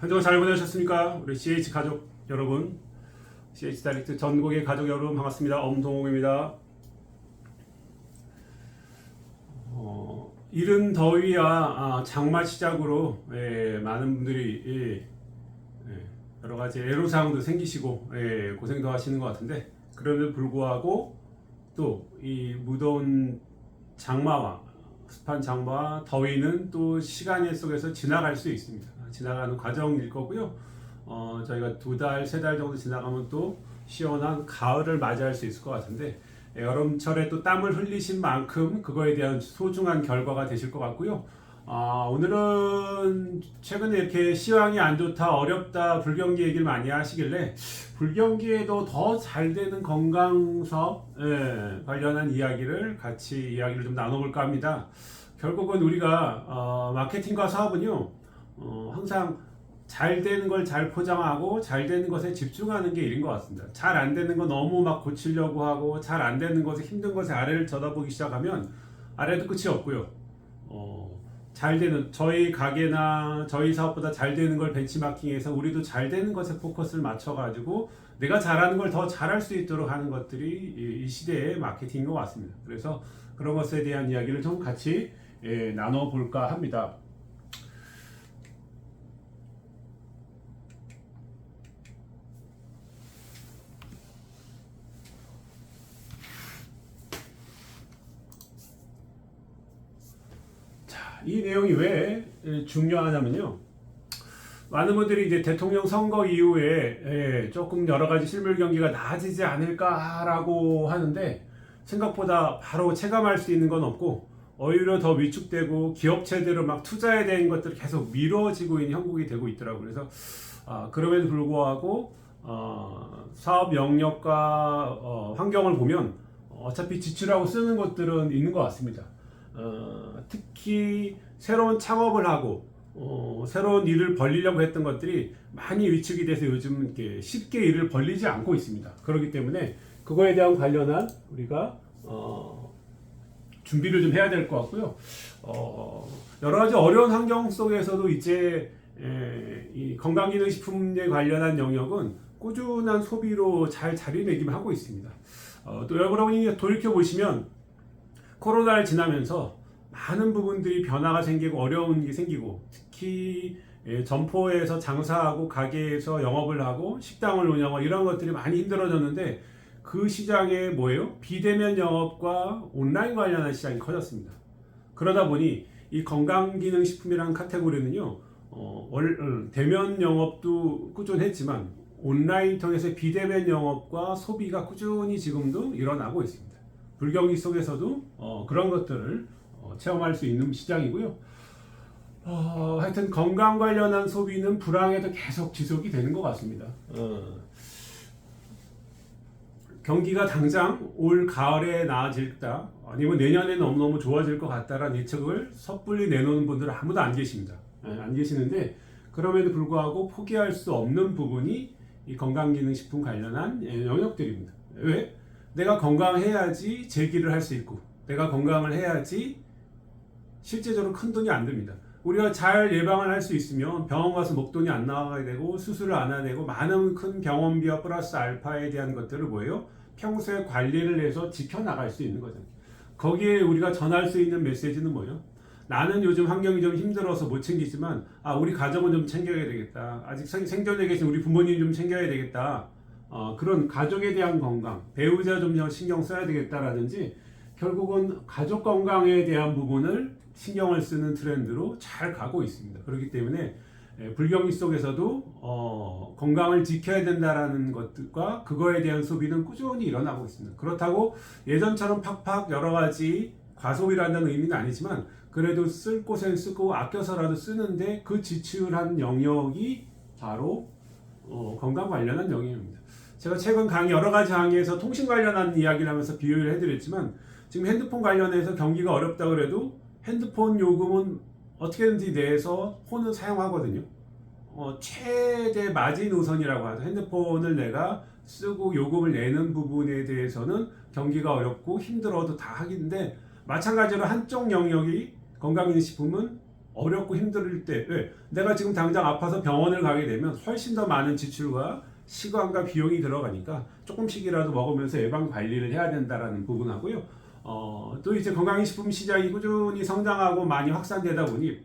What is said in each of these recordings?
한 주간 잘 보내셨습니까? 우리 CH 가족 여러분, CH 다이렉트 전국의 가족 여러분 반갑습니다. 엄동욱입니다. 어, 이른 더위와 아, 장마 시작으로 예, 많은 분들이 예, 예, 여러 가지 애로사항도 생기시고 예, 고생도 하시는 것 같은데 그럼에도 불구하고 또 이 무더운 장마와 습한 장마와 더위는 또 시간 속에서 지나갈 수 있습니다. 지나가는 과정일 거고요. 어, 저희가 두 달, 세 달 정도 지나가면 또 시원한 가을을 맞이할 수 있을 것 같은데 예, 여름철에 또 땀을 흘리신 만큼 그거에 대한 소중한 결과가 되실 것 같고요. 아, 오늘은 최근에 이렇게 시황이 안 좋다, 어렵다, 불경기 얘기를 많이 하시길래 불경기에도 더 잘 되는 건강 사업 예, 관련한 이야기를 같이 이야기를 좀 나눠볼까 합니다. 결국은 우리가 어, 마케팅과 사업은요, 어, 항상 잘 되는 걸 잘 포장하고 잘 되는 것에 집중하는 게 일인 것 같습니다. 잘 안 되는 거 너무 막 고치려고 하고 잘 안 되는 것에 힘든 것에 아래를 쳐다보기 시작하면 아래도 끝이 없고요. 어, 잘 되는 저희 가게나 저희 사업보다 잘 되는 걸 벤치마킹해서 우리도 잘 되는 것에 포커스를 맞춰가지고 내가 잘하는 걸 더 잘할 수 있도록 하는 것들이 이, 이 시대의 마케팅인 것 같습니다. 그래서 그런 것에 대한 이야기를 좀 같이 예, 나눠볼까 합니다. 이 내용이 왜 중요하냐면요. 많은 분들이 이제 대통령 선거 이후에 예, 조금 여러 가지 실물 경기가 나아지지 않을까라고 하는데 생각보다 바로 체감할 수 있는 건 없고 오히려 더 위축되고 기업체대로 막 투자에 대한 것들이 계속 미뤄지고 있는 형국이 되고 있더라고요. 그래서 아, 그럼에도 불구하고 어, 사업 영역과 어, 환경을 보면 어차피 지출하고 쓰는 것들은 있는 것 같습니다. 어, 특히 새로운 창업을 하고 어, 새로운 일을 벌리려고 했던 것들이 많이 위축이 돼서 요즘 이렇게 쉽게 일을 벌리지 않고 있습니다. 그렇기 때문에 그거에 대한 관련한 우리가 어, 준비를 좀 해야 될 것 같고요. 어, 여러 가지 어려운 환경 속에서도 이제 에, 이 건강기능식품에 관련한 영역은 꾸준한 소비로 잘 자리매김을 하고 있습니다. 어, 또 여러분이 돌이켜 보시면 코로나를 지나면서 많은 부분들이 변화가 생기고 어려운 게 생기고 특히 예, 점포에서 장사하고 가게에서 영업을 하고 식당을 운영하고 이런 것들이 많이 힘들어졌는데 그 시장에 뭐예요? 비대면 영업과 온라인 관련한 시장이 커졌습니다. 그러다 보니 이 건강기능식품이라는 카테고리는요, 어, 월, 어, 대면 영업도 꾸준했지만 온라인 통해서 비대면 영업과 소비가 꾸준히 지금도 일어나고 있습니다. 불경기 속에서도 어, 그런 것들을 어, 체험할 수 있는 시장이고요. 어, 하여튼 건강 관련한 소비는 불황에도 계속 지속이 되는 것 같습니다. 어, 경기가 당장 올 가을에 나아질다 아니면 내년에 너무너무 좋아질 것 같다라는 예측을 섣불리 내놓는 분들은 아무도 안 계십니다. 예, 안 계시는데 그럼에도 불구하고 포기할 수 없는 부분이 이 건강기능식품 관련한 예, 영역들입니다. 왜? 내가 건강해야지 재기를 할 수 있고 내가 건강을 해야지 실제적으로 큰 돈이 안 듭니다. 우리가 잘 예방을 할 수 있으면 병원 가서 목돈이 안 나가게 되고 수술을 안 해야 되고 많은 큰 병원비와 플러스 알파에 대한 것들을 뭐예요? 평소에 관리를 해서 지켜나갈 수 있는 거잖아요. 거기에 우리가 전할 수 있는 메시지는 뭐예요? 나는 요즘 환경이 좀 힘들어서 못 챙기지만 아 우리 가족은 좀 챙겨야 되겠다. 아직 생, 생존에 계신 우리 부모님 좀 챙겨야 되겠다. 어, 그런 가족에 대한 건강, 배우자 좀 신경 써야 되겠다라든지 결국은 가족 건강에 대한 부분을 신경을 쓰는 트렌드로 잘 가고 있습니다. 그렇기 때문에 예, 불경기 속에서도 어, 건강을 지켜야 된다라는 것들과 그거에 대한 소비는 꾸준히 일어나고 있습니다. 그렇다고 예전처럼 팍팍 여러 가지 과소비라는 의미는 아니지만 그래도 쓸 곳엔 쓰고 아껴서라도 쓰는데 그 지출한 영역이 바로 어, 건강 관련한 영역입니다. 제가 최근 강의 여러 가지 강의에서 통신 관련한 이야기를 하면서 비유를 해드렸지만 지금 핸드폰 관련해서 경기가 어렵다 그래도 핸드폰 요금은 어떻게든지 내서 폰을 사용하거든요. 어, 최대 마진 우선이라고 하죠. 핸드폰을 내가 쓰고 요금을 내는 부분에 대해서는 경기가 어렵고 힘들어도 다 하긴데 마찬가지로 한쪽 영역이 건강기능식품은 어렵고 힘들 때 왜? 내가 지금 당장 아파서 병원을 가게 되면 훨씬 더 많은 지출과 시간과 비용이 들어가니까 조금씩이라도 먹으면서 예방 관리를 해야 된다라는 부분하고요. 어, 또 이제 건강식품 시장이 꾸준히 성장하고 많이 확산되다 보니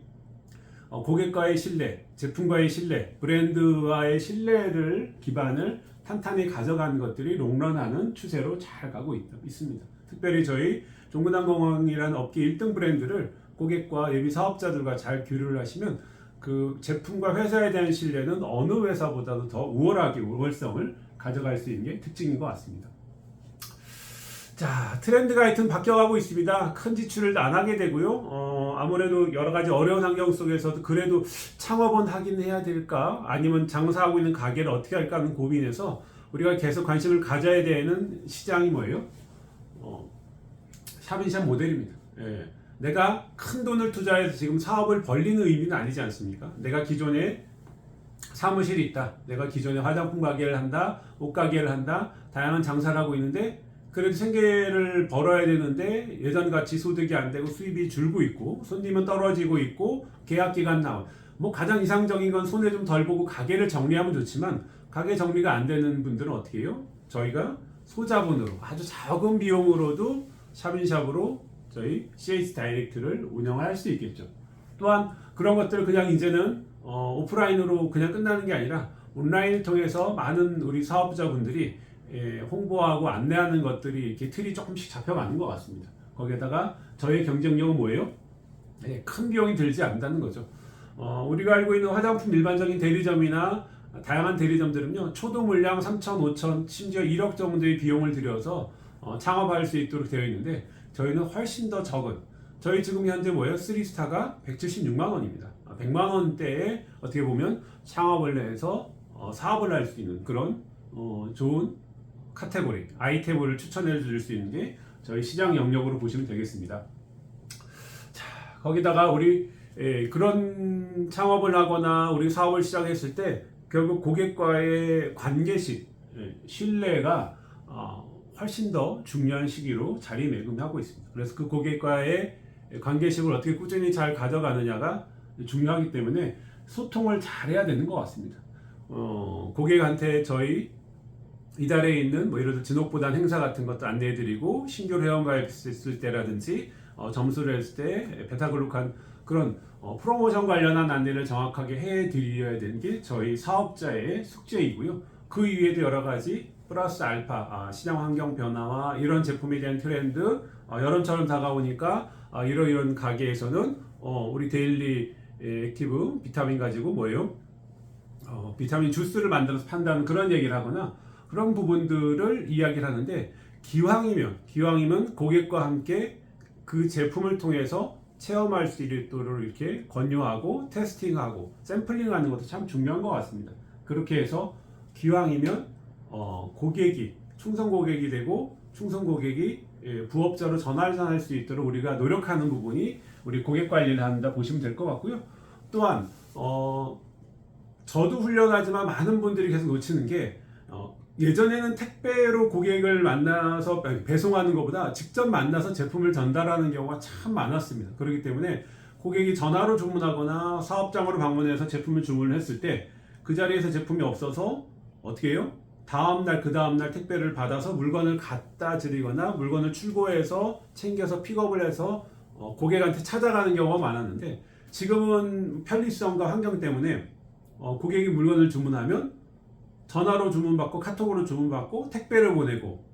어, 고객과의 신뢰, 제품과의 신뢰, 브랜드와의 신뢰를 기반을 탄탄히 가져가는 것들이 롱런하는 추세로 잘 가고 있, 있습니다. 특별히 저희 종근항공항이라는 업계 1등 브랜드를 고객과 예비 사업자들과 잘 교류를 하시면 그 제품과 회사에 대한 신뢰는 어느 회사보다도 더 우월하게 우월성을 가져갈 수 있는 게 특징인 것 같습니다. 자, 트렌드가 하여튼 바뀌어가고 있습니다. 큰 지출을 안 하게 되고요. 어, 아무래도 여러 가지 어려운 환경 속에서도 그래도 창업은 하긴 해야 될까? 아니면 장사하고 있는 가게를 어떻게 할까 하는 고민에서 우리가 계속 관심을 가져야 되는 시장이 뭐예요? 어, 샵인샵 모델입니다. 예. 내가 큰 돈을 투자해서 지금 사업을 벌리는 의미는 아니지 않습니까? 내가 기존에 사무실이 있다. 내가 기존에 화장품 가게를 한다. 옷 가게를 한다. 다양한 장사를 하고 있는데 그래도 생계를 벌어야 되는데 예전같이 소득이 안 되고 수입이 줄고 있고 손님은 떨어지고 있고 계약 기간 나와 뭐 가장 이상적인 건 손해 좀 덜 보고 가게를 정리하면 좋지만 가게 정리가 안 되는 분들은 어떻게 해요? 저희가 소자본으로 아주 적은 비용으로도 샵인샵으로 저희 CH 다이렉트를 운영할 수 있겠죠. 또한 그런 것들을 그냥 이제는 어, 오프라인으로 그냥 끝나는 게 아니라 온라인을 통해서 많은 우리 사업자분들이 예, 홍보하고 안내하는 것들이 이렇게 틀이 조금씩 잡혀가는 것 같습니다. 거기에다가 저의 경쟁력은 뭐예요? 예, 큰 비용이 들지 않는다는 거죠. 어, 우리가 알고 있는 화장품 일반적인 대리점이나 다양한 대리점들은요 초도 물량 3천, 5천, 심지어 1억 정도의 비용을 들여서 어, 창업할 수 있도록 되어 있는데 저희는 훨씬 더 적은 저희 지금 현재 뭐예요? 3스타가 176만 원입니다. 100만 원대에 어떻게 보면 창업을 해서 어, 사업을 할 수 있는 그런 어, 좋은 카테고리 아이템을 추천해 줄수 있는 게 저희 시장 영역으로 보시면 되겠습니다. 자 거기다가 우리 예, 그런 창업을 하거나 우리 사업을 시작했을 때 결국 고객과의 관계식 예, 신뢰가 어, 훨씬 더 중요한 시기로 자리매김하고 있습니다. 그래서 그 고객과의 관계식을 어떻게 꾸준히 잘 가져가느냐가 중요하기 때문에 소통을 잘해야 되는 것 같습니다. 어, 고객한테 저희 이달에 있는 뭐 예를 들어 진옥보단 행사 같은 것도 안내해드리고 신규 회원가입 했을 때라든지 어, 점수를 했을 때 베타글루칸 그런 어, 프로모션 관련한 안내를 정확하게 해드려야 되는 게 저희 사업자의 숙제이고요. 그 이외에도 여러 가지 플러스 알파 아, 시장 환경 변화와 이런 제품에 대한 트렌드 어, 여름처럼 다가오니까 아, 이런 이런 가게에서는 어, 우리 데일리 에, 액티브 비타민 가지고 뭐예요? 어, 비타민 주스를 만들어서 판다는 그런 얘기를 하거나 그런 부분들을 이야기를 하는데 기왕이면 기왕이면 고객과 함께 그 제품을 통해서 체험할 수 있도록 이렇게 권유하고 테스팅하고 샘플링하는 것도 참 중요한 것 같습니다. 그렇게 해서 기왕이면 어, 고객이 충성 고객이 되고 충성 고객이 예, 부업자로 전환할 수 있도록 우리가 노력하는 부분이 우리 고객 관리를 한다 보시면 될 것 같고요. 또한 어, 저도 훈련하지만 많은 분들이 계속 놓치는 게 어, 예전에는 택배로 고객을 만나서 배송하는 것보다 직접 만나서 제품을 전달하는 경우가 참 많았습니다. 그렇기 때문에 고객이 전화로 주문하거나 사업장으로 방문해서 제품을 주문했을 때 그 자리에서 제품이 없어서 어떻게 해요? 다음 날 그 다음 날 택배를 받아서 물건을 갖다 드리거나 물건을 출고해서 챙겨서 픽업을 해서 어, 고객한테 찾아가는 경우가 많았는데 지금은 편리성과 환경 때문에 어, 고객이 물건을 주문하면 전화로 주문받고 카톡으로 주문받고 택배를 보내고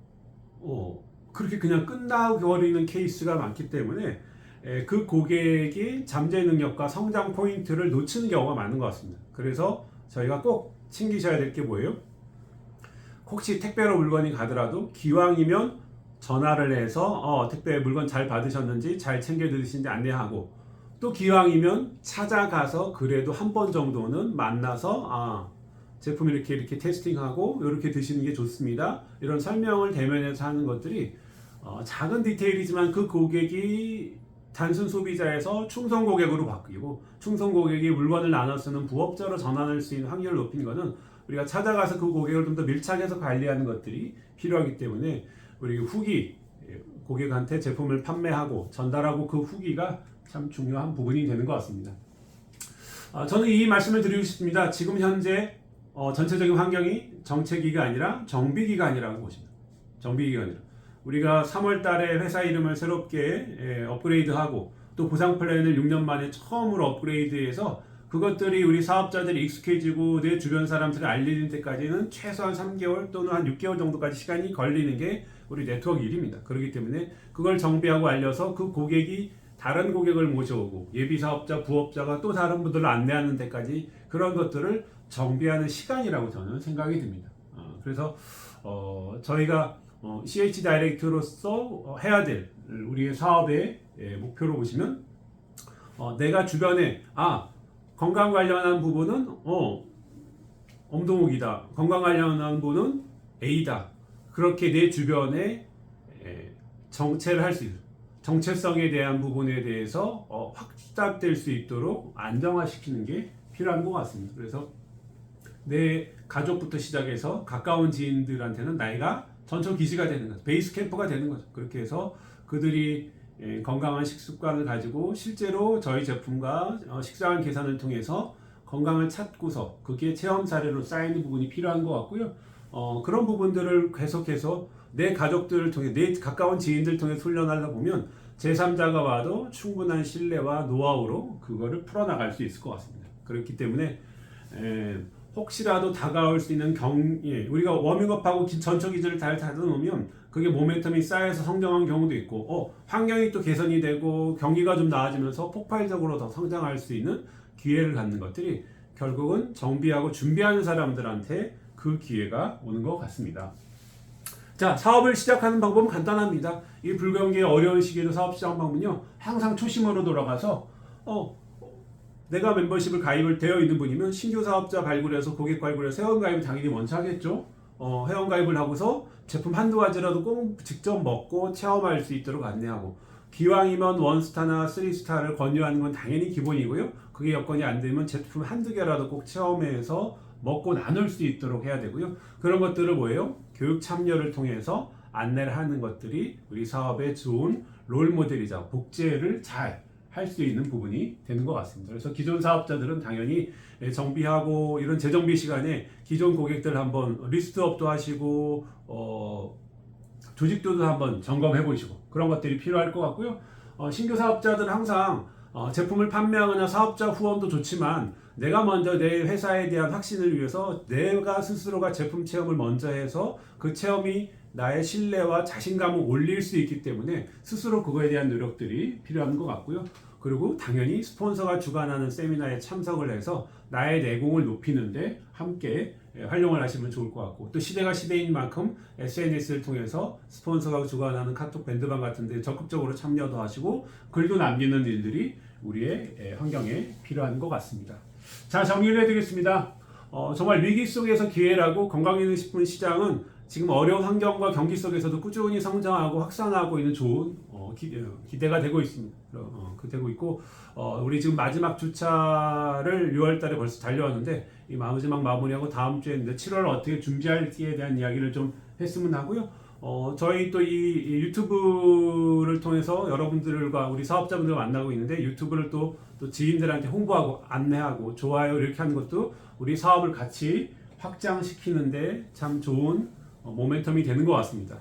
어, 그렇게 그냥 끝나버리는 케이스가 많기 때문에 에, 그 고객이 잠재 능력과 성장 포인트를 놓치는 경우가 많은 것 같습니다. 그래서 저희가 꼭 챙기셔야 될 게 뭐예요? 혹시 택배로 물건이 가더라도 기왕이면 전화를 해서 어, 택배 물건 잘 받으셨는지 잘 챙겨 드시는지 안내하고 또 기왕이면 찾아가서 그래도 한 번 정도는 만나서 아 제품 이렇게 이렇게 테스팅하고 이렇게 드시는 게 좋습니다. 이런 설명을 대면에서 하는 것들이 어, 작은 디테일이지만 그 고객이 단순 소비자에서 충성 고객으로 바뀌고 충성 고객이 물건을 나눠 쓰는 부업자로 전환할 수 있는 확률을 높이는 것은 우리가 찾아가서 그 고객을 좀 더 밀착해서 관리하는 것들이 필요하기 때문에 우리 후기 예, 고객한테 제품을 판매하고 전달하고 그 후기가 참 중요한 부분이 되는 것 같습니다. 어, 저는 이 말씀을 드리고 싶습니다. 지금 현재 어, 전체적인 환경이 정체기가 아니라 정비기간이라고 보십니다. 정비기간이라. 우리가 3월 달에 회사 이름을 새롭게 예, 업그레이드하고 또 보상 플랜을 6년 만에 처음으로 업그레이드해서 그것들이 우리 사업자들이 익숙해지고 내 주변 사람들이 알리는 때까지는 최소한 3개월 또는 한 6개월 정도까지 시간이 걸리는 게 우리 네트워크 일입니다. 그렇기 때문에 그걸 정비하고 알려서 그 고객이 다른 고객을 모셔오고 예비 사업자, 부업자가 또 다른 분들을 안내하는 데까지 그런 것들을 정비하는 시간이라고 저는 생각이 듭니다. 어, 그래서 어, 저희가 어, CH 다이렉트로서 어, 해야 될 우리의 사업의 예, 목표로 보시면 어, 내가 주변에 아 건강 관련한 부분은 어 엄동욱이다. 건강 관련한 부분은 A다. 그렇게 내 주변에 에, 정체를 할 수 있는 정체성에 대한 부분에 대해서 어, 확답될 수 있도록 안정화시키는 게 필요한 것 같습니다. 그래서 내 가족부터 시작해서 가까운 지인들한테는 나이가 전초 기지가 되는 거죠. 베이스 캠프가 되는 거죠. 그렇게 해서 그들이 예, 건강한 식습관을 가지고 실제로 저희 제품과 어, 식사한 계산을 통해서 건강을 찾고서 그게 체험 사례로 쌓이는 부분이 필요한 것 같고요. 어, 그런 부분들을 계속해서 내 가족들을 통해 내 가까운 지인들 통해 훈련하다 보면 제3자가 와도 충분한 신뢰와 노하우로 그거를 풀어나갈 수 있을 것 같습니다. 그렇기 때문에 에, 혹시라도 다가올 수 있는 경, 예, 우리가 워밍업하고 기- 전초 기준을 잘 다듬으면 그게 모멘텀이 쌓여서 성장한 경우도 있고, 어, 환경이 또 개선이 되고 경기가 좀 나아지면서 폭발적으로 더 성장할 수 있는 기회를 갖는 것들이 결국은 정비하고 준비하는 사람들한테 그 기회가 오는 것 같습니다. 자, 사업을 시작하는 방법은 간단합니다. 이 불경기의 어려운 시기에도 사업 시작 방법은요, 항상 초심으로 돌아가서, 어, 내가 멤버십을 가입을 되어 있는 분이면 신규 사업자 발굴해서 고객 발굴해서 회원 가입을 당연히 먼저 하겠죠. 어, 회원 가입을 하고서 제품 한두 가지라도 꼭 직접 먹고 체험할 수 있도록 안내하고 기왕이면 원스타나 쓰리스타를 권유하는 건 당연히 기본이고요. 그게 여건이 안 되면 제품 한두 개라도 꼭 체험해서 먹고 나눌 수 있도록 해야 되고요. 그런 것들을 뭐예요? 교육 참여를 통해서 안내를 하는 것들이 우리 사업의 좋은 롤 모델이자 복제를 잘 할 수 있는 부분이 되는 것 같습니다. 그래서 기존 사업자들은 당연히 예, 정비하고 이런 재정비 시간에 기존 고객들 한번 리스트업도 하시고 어, 조직도도 한번 점검해 보시고 그런 것들이 필요할 것 같고요. 어, 신규 사업자들은 항상 어, 제품을 판매하거나 사업자 후원도 좋지만 내가 먼저 내 회사에 대한 확신을 위해서 내가 스스로가 제품 체험을 먼저 해서 그 체험이 나의 신뢰와 자신감을 올릴 수 있기 때문에 스스로 그거에 대한 노력들이 필요한 것 같고요. 그리고 당연히 스폰서가 주관하는 세미나에 참석을 해서 나의 내공을 높이는데 함께 예, 활용을 하시면 좋을 것 같고 또 시대가 시대인 만큼 SNS를 통해서 스폰서가 주관하는 카톡 밴드방 같은 데 적극적으로 참여도 하시고 글도 남기는 일들이 우리의 예, 환경에 필요한 것 같습니다. 자 정리를 해드리겠습니다. 어, 정말 위기 속에서 기회라고 건강기능식품 시장은 지금 어려운 환경과 경기 속에서도 꾸준히 성장하고 확산하고 있는 좋은 어, 기, 대가 되고 있습니다. 어, 그 되고 있고 어, 우리 지금 마지막 주차를 6월달에 벌써 달려왔는데 이 마지막 마무리하고 다음 주에 이제 7월 어떻게 준비할지에 대한 이야기를 좀 했으면 하고요. 어, 저희 또 이 유튜브를 통해서 여러분들과 우리 사업자분들 만나고 있는데 유튜브를 또, 또 지인들한테 홍보하고 안내하고 좋아요 이렇게 하는 것도 우리 사업을 같이 확장시키는데 참 좋은 어, 모멘텀이 되는 것 같습니다.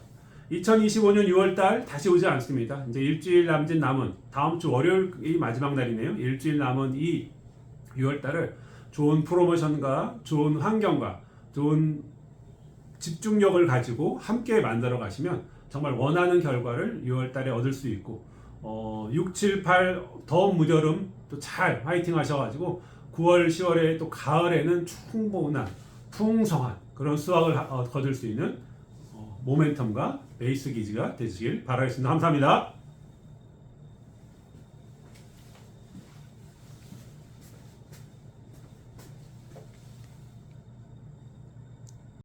2025년 6월달 다시 오지 않습니다. 이제 일주일 남짓 남은 다음 주 월요일이 마지막 날이네요. 일주일 남은 이 6월달을 좋은 프로모션과 좋은 환경과 좋은 집중력을 가지고 함께 만들어 가시면 정말 원하는 결과를 6월 달에 얻을 수 있고 어, 6, 7, 8더 무여름 또 잘 화이팅 하셔가지고 9월, 10월에 또 가을에는 충분한 풍성한 그런 수확을 하- 어, 거둘 수 있는 어, 모멘텀과 베이스 기지가 되시길 바라겠습니다. 감사합니다.